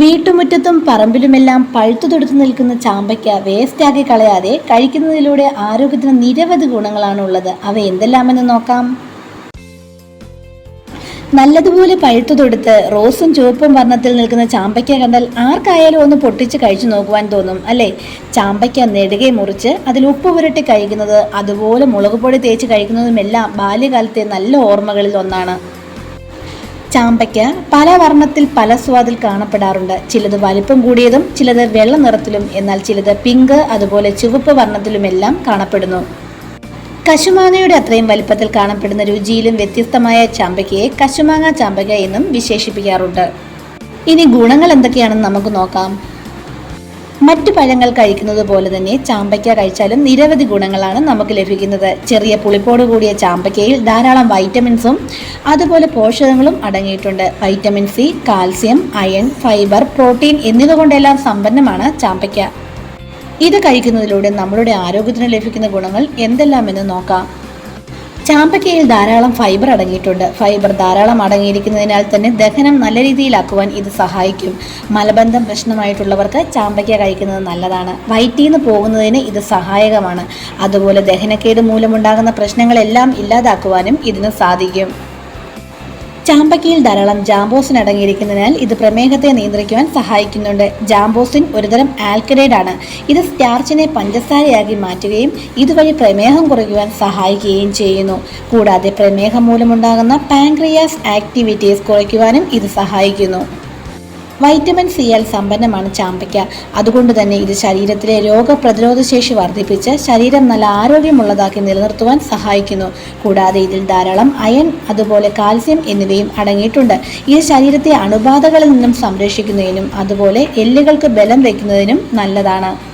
വീട്ടുമുറ്റത്തും പറമ്പിലുമെല്ലാം പഴുത്തു തൊടുത്തു നിൽക്കുന്ന ചാമ്പയ്ക്ക വേസ്റ്റാക്കി കളയാതെ കഴിക്കുന്നതിലൂടെ ആരോഗ്യത്തിന് നിരവധി ഗുണങ്ങളാണ് ഉള്ളത് അവ എന്തെല്ലാമെന്ന് നോക്കാം. നല്ലതുപോലെ പഴുത്തു തൊടുത്ത് റോസും ചുവപ്പും വർണത്തിൽ നിൽക്കുന്ന ചാമ്പയ്ക്ക കണ്ടാൽ ആർക്കായാലും ഒന്ന് പൊട്ടിച്ച് കഴിച്ചു നോക്കുവാൻ തോന്നും അല്ലേ? ചാമ്പയ്ക്ക നെടുകെ മുറിച്ച് അതിൽ ഉപ്പ് പുരട്ടി കഴിക്കുന്നത് അതുപോലെ മുളക് പൊടി തേച്ച് കഴിക്കുന്നതുമെല്ലാം ബാല്യകാലത്തെ നല്ല ഓർമ്മകളിൽ ഒന്നാണ്. ചാമ്പയ്ക്ക് പല വർണത്തിൽ പല സ്വാദിൽ കാണപ്പെടാറുണ്ട്. ചിലത് വലിപ്പം കൂടിയതും ചിലത് വെള്ള നിറത്തിലും എന്നാൽ ചിലത് പിങ്ക് അതുപോലെ ചുവപ്പ് വർണത്തിലുമെല്ലാം കാണപ്പെടുന്നു. കശുമാങ്ങയുടെ അത്രയും വലിപ്പത്തിൽ കാണപ്പെടുന്ന രുചിയിലും വ്യത്യസ്തമായ ചാമ്പയ്ക്കയെ കശുമാങ്ങ ചാമ്പയ്ക്ക എന്നും വിശേഷിപ്പിക്കാറുണ്ട്. ഇനി ഗുണങ്ങൾ എന്തൊക്കെയാണെന്ന് നമുക്ക് നോക്കാം. മറ്റു പഴങ്ങൾ കഴിക്കുന്നത് പോലെ തന്നെ ചാമ്പയ്ക്ക കഴിച്ചാലും നിരവധി ഗുണങ്ങളാണ് നമുക്ക് ലഭിക്കുന്നത്. ചെറിയ പുളിപ്പോട് കൂടിയ ചാമ്പയ്ക്കയിൽ ധാരാളം വൈറ്റമിൻസും അതുപോലെ പോഷകങ്ങളും അടങ്ങിയിട്ടുണ്ട്. Vitamin C calcium iron fibre protein എന്നിവ കൊണ്ടെല്ലാം സമ്പന്നമാണ് ചാമ്പയ്ക്ക. ഇത് കഴിക്കുന്നതിലൂടെ നമ്മളുടെ ആരോഗ്യത്തിന് ലഭിക്കുന്ന ഗുണങ്ങൾ എന്തെല്ലാമെന്ന് നോക്കാം. ചാമ്പയ്ക്കയിൽ ധാരാളം ഫൈബർ അടങ്ങിയിട്ടുണ്ട്. ഫൈബർ ധാരാളം അടങ്ങിയിരിക്കുന്നതിനാൽ തന്നെ ദഹനം നല്ല രീതിയിലാക്കുവാൻ ഇത് സഹായിക്കും. മലബന്ധം പ്രശ്നമായിട്ടുള്ളവർക്ക് ചാമ്പയ്ക്ക കഴിക്കുന്നത് നല്ലതാണ്. വയറ്റിൽ നിന്ന് പോകുന്നതിന് ഇത് സഹായകമാണ്. അതുപോലെ ദഹനക്കേട് മൂലമുണ്ടാകുന്ന പ്രശ്നങ്ങളെല്ലാം ഇല്ലാതാക്കുവാനും ഇതിന് സാധിക്കും. ചാമ്പയ്ക്കയിൽ ധാരാളം ജാംബോസിൻ അടങ്ങിയിരിക്കുന്നതിനാൽ ഇത് പ്രമേഹത്തെ നിയന്ത്രിക്കുവാൻ സഹായിക്കുന്നുണ്ട്. ജാംബോസിൻ ഒരുതരം ആൽക്കഡൈഡ് ആണ് ഇത് സ്റ്റാർച്ചിനെ പഞ്ചസാരയാക്കി മാറ്റുകയും ഇതുവഴി പ്രമേഹം കുറയ്ക്കുവാൻ സഹായിക്കുകയും ചെയ്യുന്നു. കൂടാതെ പ്രമേഹം മൂലമുണ്ടാകുന്ന പാൻക്രിയാസ് ആക്ടിവിറ്റീസ് കുറയ്ക്കുവാനും ഇത് സഹായിക്കുന്നു. വൈറ്റമിൻ സിയാൽ സമ്പന്നമാണ് ചാമ്പയ്ക്ക. അതുകൊണ്ട് തന്നെ ഇത് ശരീരത്തിലെ രോഗപ്രതിരോധ ശേഷി വർദ്ധിപ്പിച്ച് ശരീരം നല്ല ആരോഗ്യമുള്ളതാക്കി നിലനിർത്തുവാൻ സഹായിക്കുന്നു. കൂടാതെ ഇതിൽ ധാരാളം അയൺ അതുപോലെ കാൽസ്യം എന്നിവയും അടങ്ങിയിട്ടുണ്ട്. ഇത് ശരീരത്തെ അണുബാധകളിൽ നിന്നും സംരക്ഷിക്കുന്നതിനും അതുപോലെ എല്ലുകൾക്ക് ബലം വയ്ക്കുന്നതിനും നല്ലതാണ്.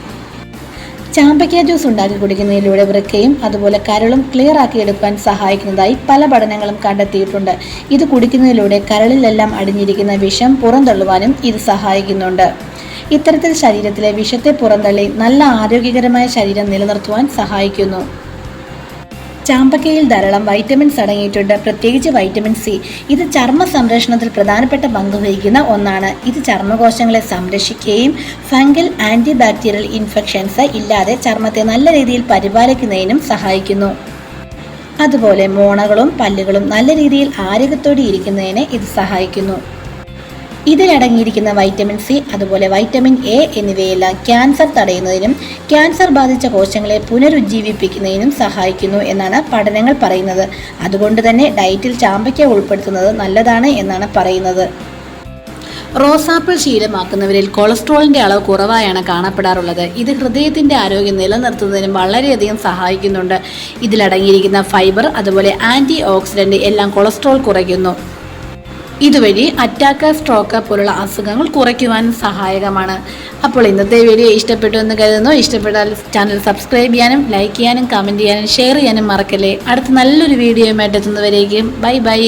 ചാമ്പയ്ക്ക ജ്യൂസ് ഉണ്ടാക്കി കുടിക്കുന്നതിലൂടെ വൃക്കയും അതുപോലെ കരളും ക്ലിയർ ആക്കി എടുക്കാൻ സഹായിക്കുന്നതായി പല പഠനങ്ങളും കണ്ടെത്തിയിട്ടുണ്ട്. ഇത് കുടിക്കുന്നതിലൂടെ കരളിലെല്ലാം അടിഞ്ഞിരിക്കുന്ന വിഷം പുറന്തള്ളുവാനും ഇത് സഹായിക്കുന്നുണ്ട്. ഇത്തരത്തിൽ ശരീരത്തിലെ വിഷത്തെ പുറന്തള്ളി നല്ല ആരോഗ്യകരമായ ശരീരം നിലനിർത്തുവാൻ സഹായിക്കുന്നു. ചാമ്പക്കയിൽ ധാരാളം വൈറ്റമിൻസ് അടങ്ങിയിട്ടുണ്ട്. പ്രത്യേകിച്ച് വൈറ്റമിൻ സി. ഇത് ചർമ്മ സംരക്ഷണത്തിൽ പ്രധാനപ്പെട്ട പങ്ക് വഹിക്കുന്ന ഒന്നാണ്. ഇത് ചർമ്മകോശങ്ങളെ സംരക്ഷിക്കുകയും ഫംഗൽ ആന്റി ബാക്ടീരിയൽ ഇൻഫെക്ഷൻസ് ഇല്ലാതെ ചർമ്മത്തെ നല്ല രീതിയിൽ പരിപാലിക്കുന്നതിനും സഹായിക്കുന്നു. അതുപോലെ മോണകളും പല്ലുകളും നല്ല രീതിയിൽ ആരോഗ്യത്തോടെ ഇരിക്കുന്നതിന് ഇത് സഹായിക്കുന്നു. ഇതിലടങ്ങിയിരിക്കുന്ന വൈറ്റമിൻ സി അതുപോലെ വൈറ്റമിൻ എ എന്നിവയെല്ലാം ക്യാൻസർ തടയുന്നതിനും ക്യാൻസർ ബാധിച്ച കോശങ്ങളെ പുനരുജ്ജീവിപ്പിക്കുന്നതിനും സഹായിക്കുന്നു എന്നാണ് പഠനങ്ങൾ പറയുന്നത്. അതുകൊണ്ട് തന്നെ ഡയറ്റിൽ ചാമ്പയ്ക്ക ഉൾപ്പെടുത്തുന്നത് നല്ലതാണ് എന്നാണ് പറയുന്നത്. റോസാപ്പിൾ ശീലമാക്കുന്നവരിൽ കൊളസ്ട്രോളിന്റെ അളവ് കുറവായാണ് കാണപ്പെടാറുള്ളത്. ഇത് ഹൃദയത്തിന്റെ ആരോഗ്യം നിലനിർത്തുന്നതിനും വളരെയധികം സഹായിക്കുന്നുണ്ട്. ഇതിലടങ്ങിയിരിക്കുന്ന ഫൈബർ അതുപോലെ ആന്റി ഓക്സിഡന്റ് എല്ലാം കൊളസ്ട്രോൾ കുറയ്ക്കുന്നു. ഇതുവഴി അറ്റാക്ക് സ്ട്രോക്ക് പോലുള്ള അസുഖങ്ങൾ കുറയ്ക്കുവാൻ സഹായകമാണ്. അപ്പോൾ ഇന്നത്തെ വീഡിയോ ഇഷ്ടപ്പെട്ടു എന്ന് കരുതുന്നു. ഇഷ്ടപ്പെട്ടാൽ ചാനൽ സബ്സ്ക്രൈബ് ചെയ്യാനും ലൈക്ക് ചെയ്യാനും കമന്റ് ചെയ്യാനും ഷെയർ ചെയ്യാനും മറക്കല്ലേ. അടുത്ത നല്ലൊരു വീഡിയോയുമായിട്ട് എത്തുന്നവരേക്കും. Bye bye